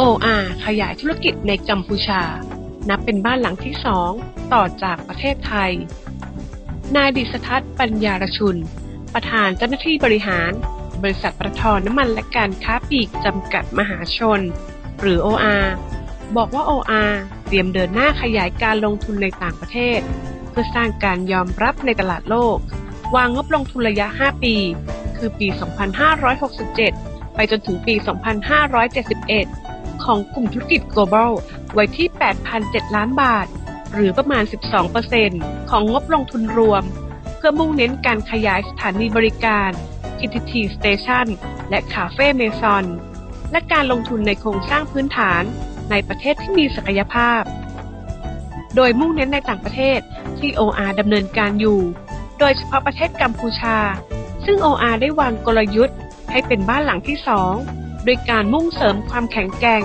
OR ขยายธุรกิจในกัมพูชา นับเป็นบ้านหลังที่สองต่อจากประเทศไทย นายดิษทัศน์ปัญญารชุน ประธานเจ้าหน้าที่บริหาร บริษัทปตทอน้ำมันและการค้าปลีกจำกัดมหาชน หรือ OR บอกว่า OR เตรียมเดินหน้าขยายการลงทุนในต่างประเทศ เพื่อสร้างการยอมรับในตลาดโลก วางงบลงทุนระยะ 5 ปี คือปี 2567 ไปจนถึงปี 2571 ของกลุ่มธุรกิจ global ไว้ที่ 8,007 ล้านบาท หรือประมาณ 12%ของงบลงทุนรวม เพื่อมุ่งเน้นการขยายสถานีบริการ PTT Station และคาเฟ่เมซอนและการลงทุนในโครงสร้างพื้นฐานในประเทศที่มีศักยภาพ โดยมุ่งเน้นในต่างประเทศที่ OR ดำเนินการอยู่ โดยเฉพาะประเทศกัมพูชา ซึ่ง OR ได้วางกลยุทธ์ให้เป็นบ้านหลังที่สอง โดยการมุ่งเสริมความแข็งแกร่ง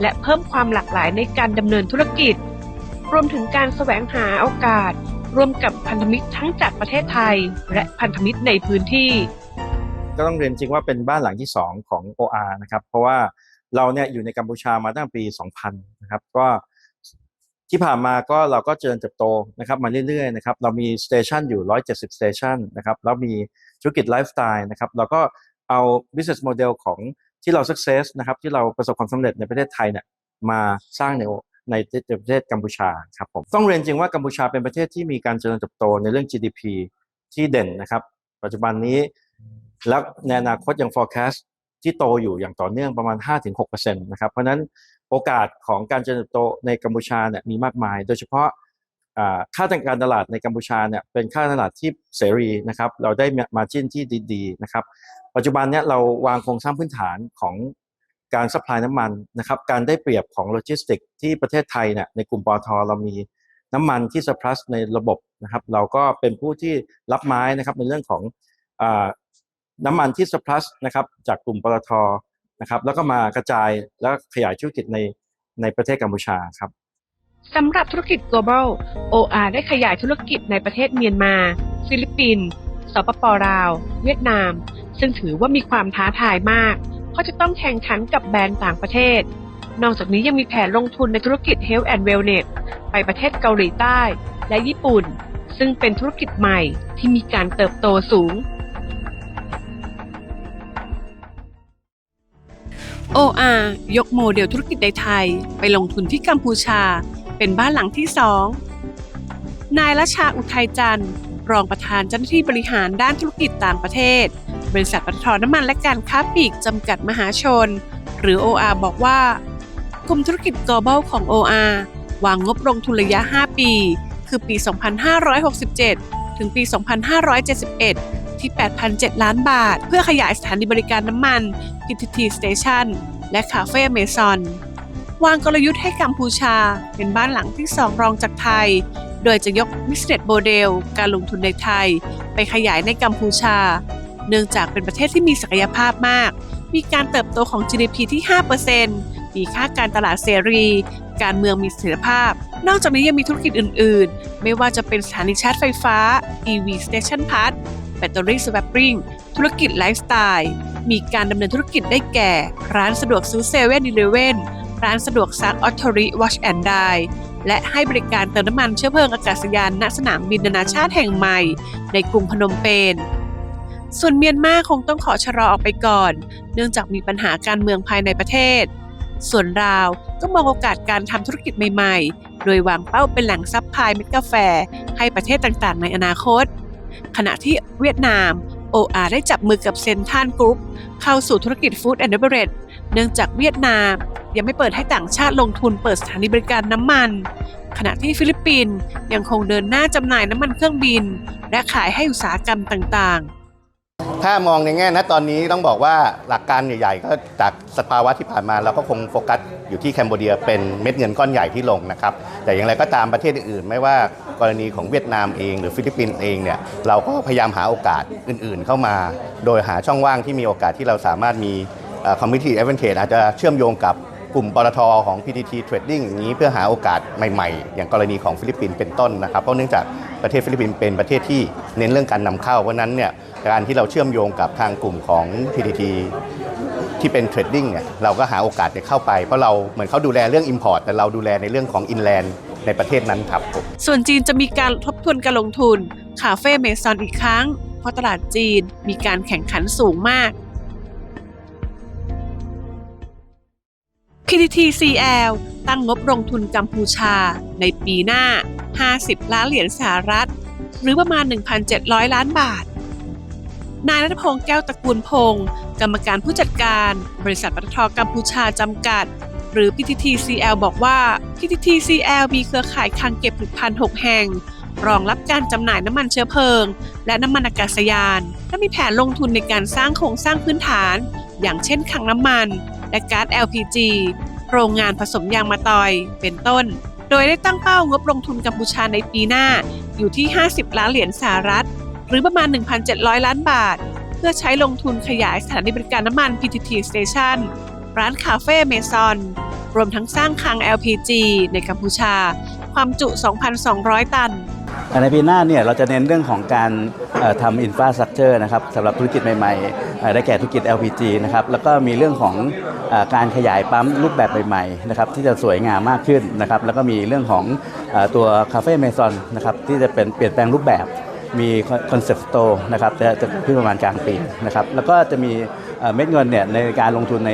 และเพิ่มความหลากหลายในการดำเนินธุรกิจ รวมถึงการแสวงหาโอกาส ร่วมกับพันธมิตรทั้งจากประเทศไทย และพันธมิตรในพื้นที่ ก็ต้องเรียนจริงว่าเป็นบ้านหลังที่ 2 ของ OR นะครับ เพราะว่าเราเนี่ยอยู่ในกัมพูชามาตั้งปี 2000 นะครับ ก็ที่ผ่านมาก็เราก็เจริญเติบโตนะครับมาเรื่อยๆนะครับเรามีสเตชันอยู่ 170สเตชันนะครับแล้วมีธุรกิจไลฟ์สไตล์นะครับเราก็เอา business model ของ ที่เรา success นะครับที่เราประสบความสำเร็จในประเทศไทยเนี่ยมาสร้างในในประเทศกัมพูชาครับผมต้องเรียนจริงว่ากัมพูชาเป็นประเทศที่มีการเจริญเติบโตในเรื่อง GDP ที่เด่นนะครับ ปัจจุบันนี้แล้วในอนาคตยัง forecast ที่โตอยู่อย่างต่อเนื่องประมาณ 5-6%นะครับเพราะฉะนั้นโอกาสของการเจริญเติบโตในกัมพูชาเนี่ยมีมากมาย โดยเฉพาะ ค่าทางการตลาดในกัมพูชาเนี่ยเป็นค่าตลาดที่เสรีนะครับ เราได้มาจิ้นที่ดีๆนะครับ ปัจจุบันเนี่ยเราวางโครงสร้างพื้นฐานของการซัพพลายน้ำมันนะครับ การได้เปรียบของโลจิสติกที่ประเทศไทยเนี่ยในกลุ่มปอทเรามีน้ำมันที่ surplus ในระบบนะครับ เราก็เป็นผู้ที่รับไม้นะครับในเรื่องของอน้ำมันที่ surplus นะครับ จากกลุ่มปตทนะครับ แล้วก็มากระจายแล้วขยายธุรกิจในในประเทศกัมพูชาครับ สำหรับธุรกิจ global OR ได้ขยายธุรกิจในประเทศเมียนมา ฟิลิปปินส์สปปลาว เวียดนาม ซึ่งถือว่ามีความท้าทายมาก เพราะจะต้องแข่งขันกับแบรนด์ต่างประเทศ นอกจากนี้ยังมีแผนลงทุนในธุรกิจ Health and Wellness ไปประเทศเกาหลีใต้ และญี่ปุ่น ซึ่งเป็นธุรกิจใหม่ที่มีการเติบโตสูง OR ยกโมเดลธุรกิจในไทย ไปลงทุนที่กัมพูชา เป็นบ้านหลังที่สองนายละชาอุทัยจันทร์รองประธานเจ้าหน้าที่บริหารด้านธุรกิจต่างประเทศ บริษัทปตทน้ำมันและการค้าปลีกจำกัดมหาชน หรือ OR บอกว่ากลุ่มธุรกิจ global ของ OR วางงบลงทุนระยะ 5 ปี คือปี 2567 ถึงปี 2571 ที่ 8,007 ล้านบาท เพื่อขยายสถานีบริการน้ำมัน PTT Station และคาเฟ่เมซอน วางกลยุทธ์ให้กัมพูชา เป็นบ้านหลังที่สองรองจากไทย โดยจะยก Business Model การลงทุนในไทย ไปขยายในกัมพูชา เนื่องจากเป็นประเทศที่มีศักยภาพมาก มีการเติบโตของ GDP ที่ 5%มีค่าการตลาดเสรี การเมืองมีเสถียรภาพ นอกจากนี้ยังมีธุรกิจอื่น ๆ ไม่ว่าจะเป็นสถานีชาร์จไฟฟ้า EV Station Pass แบตเตอรี่สว a ปริงธุรกิจไลฟ์สไตล์ มีการดำเนินธุรกิจได้แก่ ร้านสะดวกซื้อเซเว่นอีเลเว่น ร้านสะดวกซักออทอริวอชแอนด์ไดและให้บริการเติมน้ำมันเชื้อเพลิงอากาศยานณสนามบินนานาชาติแห่งใหม่ ในกรุงพนมเปญส่วนเมียนมาคงต้องขอชะลอออกไปก่อน เนื่องจากมีปัญหาการเมืองภายในประเทศ ส่วนราวก็มองโอกาสการทำธุรกิจใหม่ๆ โดยวางเป้าเป็นแหล่งซัพพลายเม็ดกาแฟ ให้ประเทศต่างๆ ในอนาคต ขณะที่เวียดนาม OR ได้จับมือกับเซนทันกรุ๊ปเข้าสู่ธุรกิจฟู้ดแอนด์เบรจเนื่องจากเวียดนาม ยังไม่เปิดให้ต่างชาติลงทุนเปิดสถานีบริการน้ำมัน ขณะที่ฟิลิปปินส์ยังคงเดินหน้าจำหน่ายน้ำมันเครื่องบิน และขายให้อุตสาหกรรมต่างๆ ถ้ามองในแง่นะตอนนี้ต้องบอกว่าหลักการใหญ่ๆ ก็จากสภาวะที่ผ่านมาเราก็คงโฟกัสอยู่ที่แคนเบเดียเป็นเม็ดเงินก้อนใหญ่ที่ลงนะครับ แต่อย่างไรก็ตามประเทศอื่นๆ ไม่ว่ากรณีของเวียดนามเองหรือฟิลิปปินส์เองเนี่ยเราก็พยายามหาโอกาสอื่น ๆ เข้ามา โดยหาช่องว่างที่มีโอกาสที่เราสามารถมีคอมมิชชั่นเอเวนเทอาจจะเชื่อมโยงกับ กลุ่มปตทของ PTT Trading อย่างนี้เพื่อหาโอกาสใหม่ๆ อย่างกรณีของฟิลิปปินส์เป็นต้นนะครับ เพราะเนื่องจากประเทศฟิลิปปินส์เป็นประเทศที่เน้นเรื่องการนำเข้า เพราะฉะนั้นเนี่ยการที่เราเชื่อมโยงกับทางกลุ่มของ PTT ที่เป็นเทรดดิ้งเนี่ยเราก็หาโอกาสจะเข้าไป เพราะเราเหมือนเขาดูแลเรื่อง Import แต่เราดูแลในเรื่องของ Inland ในประเทศนั้นครับผมส่วนจีนจะมีการทบทวนการลงทุนคาเฟ่เมซอนอีกครั้ง เพราะตลาดจีนมีการแข่งขันสูงมาก PTTCL ตั้งงบลงทุนกัมพูชาในปีหน้า 50 ล้านเหรียญสหรัฐ หรือประมาณ 1,700 ล้านบาท นายรัตพงษ์แก้วตระกูลพงศ์กรรมการผู้จัดการ บริษัทปตทกัมพูชาจำกัด หรือ PTTCL บอกว่า PTTCL มีเครือข่ายคลังเก็บผลิตภัณฑ์ 6 แห่ง รองรับการจำหน่ายน้ำมันเชื้อเพลิง และน้ำมันอากาศยาน และมีแผนลงทุนในการสร้างโครงสร้างพื้นฐาน อย่างเช่นคลังน้ำมัน และก๊าซ LPG โรงงานผสมยางมะตอย เป็นต้น โดยได้ตั้งเป้างบลงทุนกัมพูชาในปีหน้าอยู่ที่ 50 ล้านเหรียญสหรัฐ หรือประมาณ 1,700 ล้านบาท เพื่อใช้ลงทุนขยายสถานีบริการน้ำมัน PTT Station ร้านคาเฟ่เมซอน รวมทั้งสร้างคลัง LPG ในกัมพูชา ความจุ 2,200 ตัน ในปีหน้าเนี่ยเราจะเน้นเรื่องของการทำอินฟราสตรักเจอร์นะครับสำหรับธุรกิจใหม่ๆ ได้แก่ธุรกิจ LPG นะครับแล้วก็มีเรื่องของอการขยายปั๊มรูปแบบใหม่ๆนะครับที่จะสวยงามมากขึ้นนะครับแล้วก็มีเรื่องของอตัวคาเฟ่เมซอนนะครับที่จะเป็นเปลี่ยนแปลงรูปแบบมีคอนเซ็ปต์โตนะครับจะจะขึ้นประมาณกลางปีนะครับแล้วก็จะมีเม็ดเงินเนี่ยในการลงทุนใน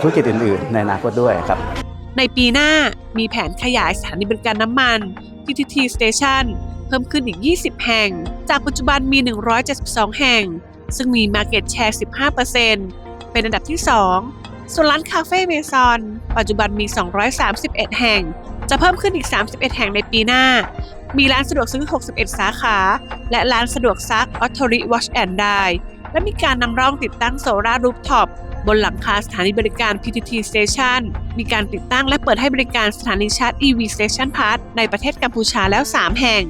ธุรกิจอื่นๆ ในอนาคตด้วยครับ ในปีหน้ามีแผนขยายสถานีบริการน้ำมัน PTT Station เพิ่มขึ้นอีก 20 แห่ง จากปัจจุบันมี 172 แห่ง ซึ่งมี Market Share 15%เป็นอันดับที่ 2 ส่วนร้านคาเฟ่เมซอน ปัจจุบันมี 231 แห่ง จะเพิ่มขึ้นอีก 31 แห่งในปีหน้า มีร้านสะดวกซื้อ 61 สาขา และร้านสะดวกซัก o t t o r y Wash and Dye และมีการนำร่องติดตั้งโซลารูฟท็อป บนหลังคาสถานีบริการ PTT Station มีการติดตั้งและเปิดให้บริการสถานีชาร์จ EV Station Pass ในประเทศกัมพูชาแล้ว 3 แห่ง